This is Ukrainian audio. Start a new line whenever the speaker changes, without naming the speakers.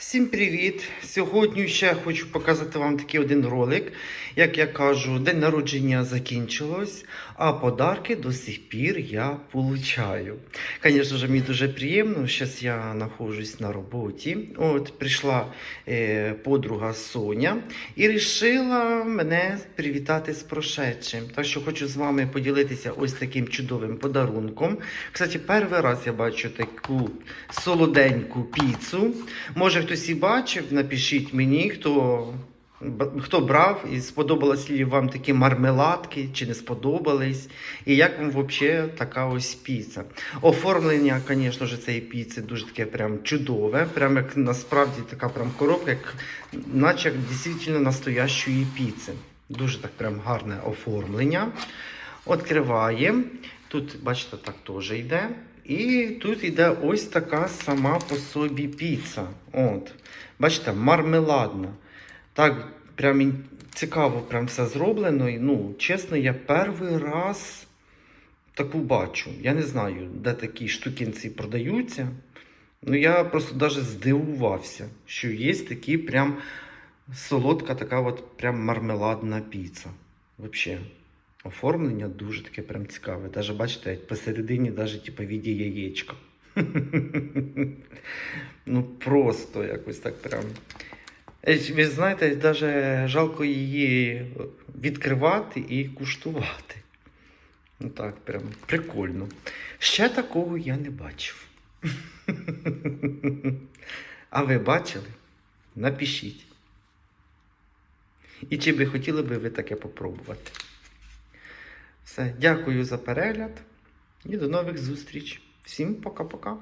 Всім привіт! Сьогодні ще хочу показати вам такий один ролик. Як я кажу, день народження закінчилось, а подарки до сих пір я получаю. Звісно ж, мені дуже приємно. Зараз я знаходжусь на роботі. От прийшла е, подруга Соня і вирішила мене привітати з прошедшим. Так що хочу з вами поділитися ось таким чудовим подарунком. Кстати, перший раз я бачу таку солоденьку піцу. Може хтось і бачив, напишіть мені, хто, хто брав і сподобалась ли вам такі мармеладки, чи не сподобались, і як вам взагалі така ось піца. Оформлення, звісно цієї піци дуже таке прям чудове, прям як насправді така прям коробка, як, наче як дійсно настоящої піци. Дуже так прям гарне оформлення. Відкриваємо. Тут, бачите, так теж йде. І тут йде ось така сама по собі піца. От. Бачите, мармеладна. Так, прям цікаво, прям все зроблено. І, ну, чесно, я перший раз таку бачу. Я не знаю, де такі штукінці продаються. Ну, я просто навіть здивувався, що є такі прям солодка така от прям мармеладна піца. Взагалі. Оформлення дуже таке прям цікаве. Даже бачите, посередині даже типу віді яєчка. ну просто якось так прям. Е, Ви знаєте, навіть жалко її відкривати і куштувати. Ну так, прям прикольно. Ще такого я не бачив. а ви бачили? Напишіть. І чи би хотіли би ви таке попробувати? Все, дякую за перегляд і до нових зустріч. Всім пока-пока.